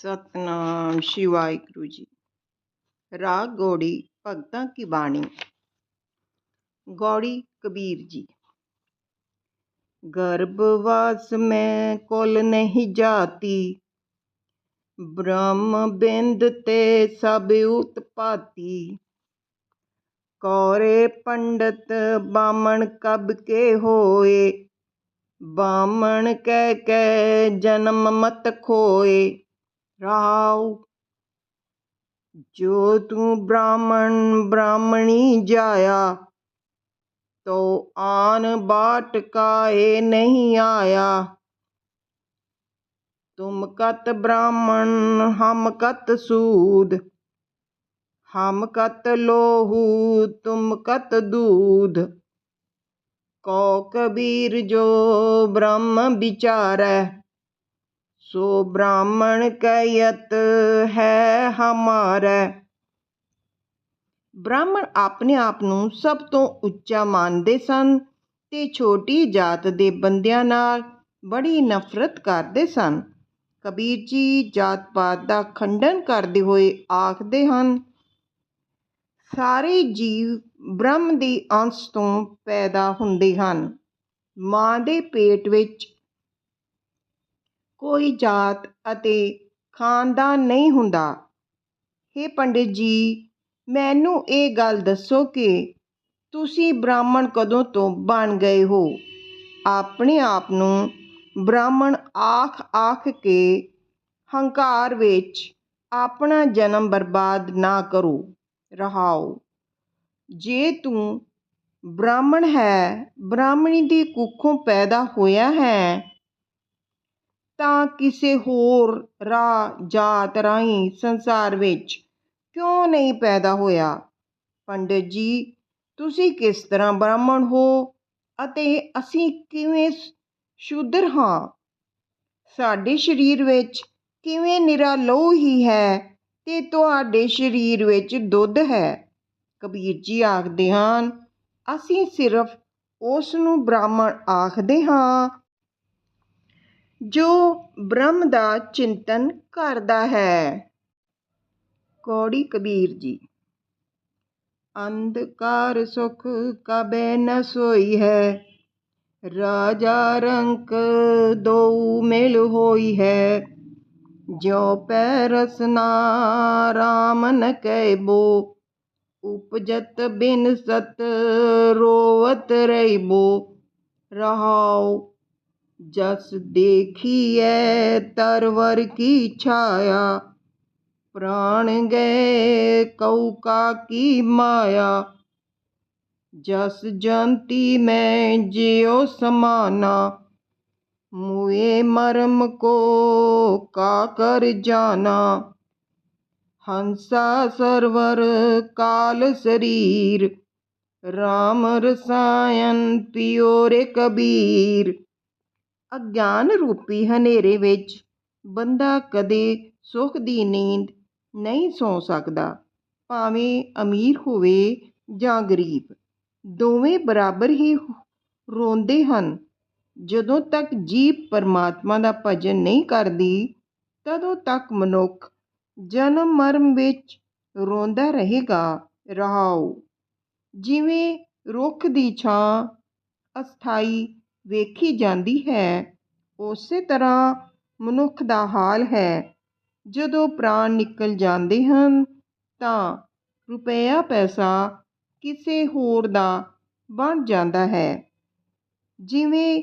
ਸਤਨਾਮ ਸ਼੍ਰੀ ਵਾਹਿਗੁਰੂ ਜੀ। ਰਾਗ ਗੌੜੀ, ਭਗਤਾਂ ਕੀ ਬਾਣੀ? ਗੌੜੀ ਕਬੀਰ ਜੀ। ਗਰਭਵਾਸ ਮੈਂ ਕੁਲ ਨਹੀਂ ਜਾਤੀ। ਬ੍ਰਹਮ ਬਿੰਦ ਤੇ ਸਭ ਉਤਪਾਤੀ। ਕੌਰੇ ਪੰਡਤ ਬਾਮਣ ਕਬ ਕੇ ਹੋਏ। ਬਾਮਣ ਕਹਿ ਕੇ ਜਨਮ ਮਤ ਖੋਏ। ਰਾਉ। ਜੋ ਤੂੰ ਬ੍ਰਾਹਮਣ ਬ੍ਰਾਹਮਣੀ ਜਾਇਆ, ਤੋ ਆਨ ਬਾਟ ਕਾਏ ਨਹੀਂ ਆਇਆ। ਤੁਮ ਕਤ ਬ੍ਰਾਹਮਣ, ਹਮ ਕਤ ਸੂਦ, ਹਮ ਕਤ ਲੋਹੂ, ਤੁਮ ਕਤ ਦੂਧ ਕੋ ਕਬੀਰ ਜੋ ਬ੍ਰਹਮ ਵਿਚਾਰੈ ਸੋ ਬ੍ਰਾਹਮਣ ਕਯਤ ਹੈ ਹਮਾਰਾ। ਬ੍ਰਾਹਮਣ ਆਪਣੇ ਆਪ ਨੂੰ ਸਭ ਤੋਂ ਉੱਚਾ ਮੰਨਦੇ ਸਨ ਤੇ ਛੋਟੀ ਜਾਤ ਦੇ ਬੰਦਿਆਂ ਨਾਲ ਬੜੀ ਨਫ਼ਰਤ ਕਰਦੇ ਸਨ। ਕਬੀਰ ਜੀ ਜਾਤ ਪਾਤ ਦਾ ਖੰਡਨ ਕਰਦੇ ਹੋਏ ਆਖਦੇ ਹਨ, ਸਾਰੇ ਜੀਵ ਬ੍ਰਹਮ ਦੇ ਅੰਸ਼ ਤੋਂ ਪੈਦਾ ਹੁੰਦੇ ਹਨ। ਮਾਂ ਦੇ ਪੇਟ ਵਿੱਚ ਕੋਈ ਜਾਤ ਅਤੇ ਖਾਨਦਾਨ ਨਹੀਂ ਹੁੰਦਾ। ਹੇ ਪੰਡਿਤ ਜੀ, ਮੈਨੂੰ ਇਹ ਗੱਲ ਦੱਸੋ ਕਿ ਤੁਸੀਂ ਬ੍ਰਾਹਮਣ ਕਦੋਂ ਤੋਂ ਬਣ ਗਏ ਹੋ? ਆਪਣੇ ਆਪ ਨੂੰ ਬ੍ਰਾਹਮਣ ਆਖ ਆਖ ਕੇ ਹੰਕਾਰ ਵਿੱਚ ਆਪਣਾ ਜਨਮ ਬਰਬਾਦ ਨਾ ਕਰੋ, ਰਹਾਓ। ਜੇ ਤੂੰ ਬ੍ਰਾਹਮਣ ਹੈ, ਬ੍ਰਾਹਮਣੀ ਦੀ ਕੁੱਖੋਂ ਪੈਦਾ ਹੋਇਆ ਹੈ ਤਾਂ ਕਿਸੇ ਹੋਰ ਰਾਹ ਜਾਤ ਰਾਹੀਂ ਸੰਸਾਰ ਵਿੱਚ ਕਿਉਂ ਨਹੀਂ ਪੈਦਾ ਹੋਇਆ? ਪੰਡਿਤ ਜੀ, ਤੁਸੀਂ ਕਿਸ ਤਰ੍ਹਾਂ ਬ੍ਰਾਹਮਣ ਹੋ ਅਤੇ ਅਸੀਂ ਕਿਵੇਂ ਸ਼ੂਦਰ ਹਾਂ? ਸਾਡੇ ਸਰੀਰ ਵਿੱਚ ਕਿਵੇਂ ਨਿਰਾ ਲਹੂ ਹੀ ਹੈ ਤੇ ਤੁਹਾਡੇ ਸਰੀਰ ਵਿੱਚ ਦੁੱਧ ਹੈ? ਕਬੀਰ ਜੀ ਆਖਦੇ ਹਨ, ਅਸੀਂ ਸਿਰਫ ਉਸ ਨੂੰ ਬ੍ਰਾਹਮਣ ਆਖਦੇ ਹਾਂ ਜੋ ਬ੍ਰਹਮ ਦਾ ਚਿੰਤਨ ਕਰਦਾ ਹੈ। ਕੌੜੀ ਕਬੀਰ ਜੀ, ਅੰਧਕਾਰ ਸੁਖ ਕਬੈ ਨ ਸੋਈ ਹੈ। ਰਾਜਾ ਰੰਕ ਦੋ ਮਿਲ ਹੋਈ ਹੈ। ਜੋ ਪੈ ਰਸਨਾ ਰਾਮ ਨ ਕਹਿਬੋ ਉਪਜਤ ਬਿਨ ਸਤ ਰੋਵਤ ਰਹਿਬੋ ਰਹਾਉ ਜਸ ਦੇਖੀਐ ਤਰਵਰ ਕੀ ਛਾਇਆ ਪ੍ਰਾਣ ਗਏ ਕਉਕਾ ਕੀ ਮਾਇਆ ਜਸ ਜੰਤੀ ਮੈਂ ਜਿਉ ਸਮਾਨਾ ਮੁਏ ਮਰਮ ਕੋ ਕਾ ਕਰ ਜਾਣਾ ਹੰਸਾ ਸਰਵਰ ਕਾਲ ਸਰੀਰ ਰਾਮ ਰਸਾਇਨ ਪਿਓਰੇ ਕਬੀਰ ਅਗਿਆਨ ਰੂਪੀ ਹਨੇਰੇ ਵਿੱਚ। ਬੰਦਾ ਕਦੇ ਸੁੱਖ ਦੀ ਨੀਂਦ ਨਹੀਂ ਸੌਂ ਸਕਦਾ, ਭਾਵੇਂ ਅਮੀਰ ਹੋਵੇ ਜਾਂ ਗਰੀਬ। ਦੋਵੇਂ ਬਰਾਬਰ ਹੀ ਰੋਂਦੇ ਹਨ। ਜਦੋਂ ਤੱਕ ਜੀਵ ਪਰਮਾਤਮਾ ਦਾ ਭਜਨ ਨਹੀਂ ਕਰਦੀ, ਤਦੋਂ ਤੱਕ ਮਨੁੱਖ ਜਨਮ ਮਰਮ ਵਿੱਚ ਰੋਂਦਾ ਰਹੇਗਾ ਰਹਾਉ ਜਿਵੇਂ ਰੁੱਖ ਦੀ ਛਾਂ ਅਸਥਾਈ ਵੇਖੀ ਜਾਂਦੀ ਹੈ, ਉਸੇ ਤਰ੍ਹਾਂ ਮਨੁੱਖ ਦਾ ਹਾਲ ਹੈ। ਜਦੋਂ ਪ੍ਰਾਣ ਨਿਕਲ ਜਾਂਦੇ ਹਨ, ਤਾਂ ਰੁਪਇਆ ਪੈਸਾ ਕਿਸੇ ਹੋਰ ਦਾ ਬਣ ਜਾਂਦਾ ਹੈ। ਜਿਵੇਂ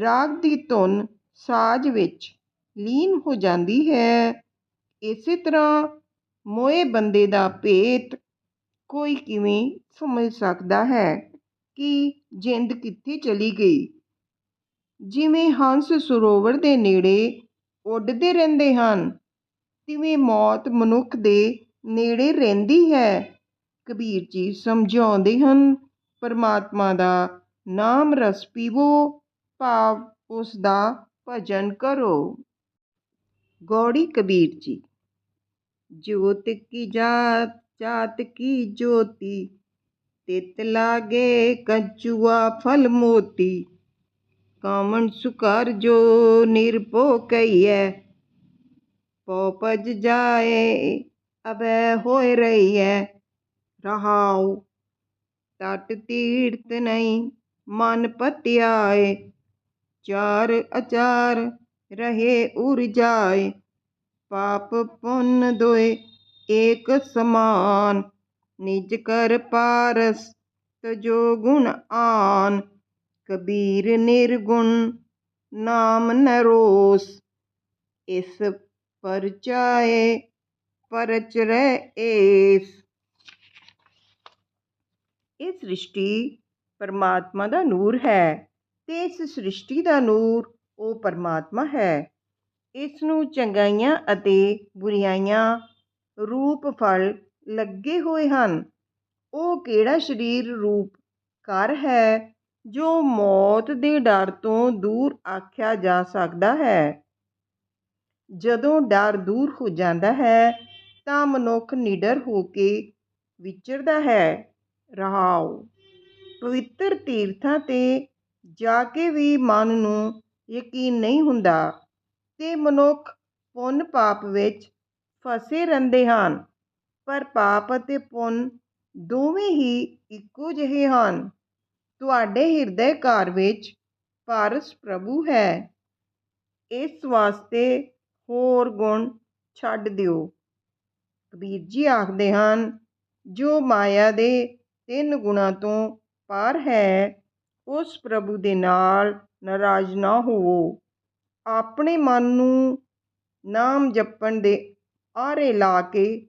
ਰਾਗ ਦੀ ਧੁਨ ਸਾਜ਼ ਵਿੱਚ ਲੀਨ ਹੋ ਜਾਂਦੀ ਹੈ, ਇਸੇ ਤਰ੍ਹਾਂ ਮੋਏ ਬੰਦੇ ਦਾ ਭੇਤ ਕੋਈ ਕਿਵੇਂ ਸਮਝ ਸਕਦਾ ਹੈ। ਕਿ ਜਿੰਦ ਕਿੱਥੇ ਚਲੀ ਗਈ। ਜਿਵੇਂ ਹੰਸ ਸਰੋਵਰ ਦੇ ਨੇੜੇ ਉੱਡਦੇ ਰਹਿੰਦੇ ਹਨ, ਤਿਵੇਂ ਮੌਤ ਮਨੁੱਖ ਦੇ ਨੇੜੇ ਰਹਿੰਦੀ ਹੈ। ਕਬੀਰ ਜੀ ਸਮਝਾਉਂਦੇ ਹਨ, ਪਰਮਾਤਮਾ ਦਾ ਨਾਮ ਰਸ ਪੀਵੋ, ਭਾਵ ਉਸ ਦਾ ਭਜਨ ਕਰੋ। ਗੌੜੀ ਕਬੀਰ ਜੀ, ਜੋਤ ਕੀ ਜਾਤ ਜਾਤ ਕੀ ਜੋਤੀ ਤਿਤ ਲਾਗੇ ਕੰਚੂਆ ਫਲ ਮੋਤੀ, ਕਾਮਣ ਸੁਕਾਰ ਜੋ ਨਿਰਭੋ ਕਈਐ ਪੋਪਜ ਜਾਏ, ਅਬੈ ਹੋਏ ਰਹੀਐ। ਰਹਾਉ, ਤਟ ਤੀਰਤ ਨਹੀਂ, ਮਨ ਪਤਿਆਏ ਚਾਰ ਅਚਾਰ ਰਹੇ ਉਰ ਜਾਏ, ਪਾਪ ਪੁੰਨ ਦੋਏ ਏਕ ਸਮਾਨ। ਨਿਜ ਕਰ ਪਾਰਸ, ਤਜੋ ਗੁਣ ਆਨ, ਕਬੀਰ ਨਿਰਗੁਣ, ਨਾਮ ਨਰੋਸ ਇਸ ਪਰਚਾਏ ਪਰਚ ਰਹਿ ਏਸ। ਇਹ ਸ੍ਰਿਸ਼ਟੀ ਪਰਮਾਤਮਾ ਦਾ ਨੂਰ ਹੈ ਤੇ ਇਸ ਸ੍ਰਿਸ਼ਟੀ ਦਾ ਨੂਰ ਉਹ ਪਰਮਾਤਮਾ ਹੈ। ਇਸ ਨੂੰ ਚੰਗਾਈਆਂ ਅਤੇ ਬੁਰੀਆਈਆਂ ਰੂਪ ਫਲ ਲੱਗੇ ਹੋਏ ਹਨ। ਉਹ ਕਿਹੜਾ ਸਰੀਰ ਰੂਪ ਘਰ ਹੈ ਜੋ ਮੌਤ ਦੇ ਡਰ ਤੋਂ ਦੂਰ ਆਖਿਆ ਜਾ ਸਕਦਾ ਹੈ? ਜਦੋਂ ਡਰ ਦੂਰ ਹੋ ਜਾਂਦਾ ਹੈ, ਤਾਂ ਮਨੁੱਖ ਨਿਡਰ ਹੋ ਕੇ ਵਿਚਰਦਾ ਹੈ। ਰਹਾਉ ਪਵਿੱਤਰ ਤੀਰਥਾਂ ਤੇ ਜਾ ਕੇ ਵੀ ਮਨ ਨੂੰ ਯਕੀਨ ਨਹੀਂ ਹੁੰਦਾ ਤੇ ਮਨੁੱਖ ਪੁੰਨ ਪਾਪ ਵਿੱਚ ਫਸੇ ਰਹਿੰਦੇ ਹਨ। ਪਰ ਪਾਪ ਅਤੇ ਪੁੰਨ ਦੋਵੇਂ ਹੀ ਇੱਕੋ ਜਿਹੇ ਹਨ। ਤੁਹਾਡੇ ਹਿਰਦੇ ਘਰ ਵਿੱਚ ਪਾਰਸ ਪ੍ਰਭੂ ਹੈ। ਇਸ ਵਾਸਤੇ ਹੋਰ ਗੁਣ ਛੱਡ ਦਿਓ। ਕਬੀਰ ਜੀ ਆਖਦੇ ਹਨ, ਜੋ ਮਾਇਆ ਦੇ ਤਿੰਨ ਗੁਣਾਂ ਤੋਂ ਪਾਰ ਹੈ, ਉਸ ਪ੍ਰਭੂ ਦੇ ਨਾਲ ਨਾਰਾਜ਼ ਨਾ ਹੋਵੋ। ਆਪਣੇ ਮਨ ਨੂੰ ਨਾਮ ਜਪਣ ਦੇ ਆਰੇ ਲਾ ਕੇ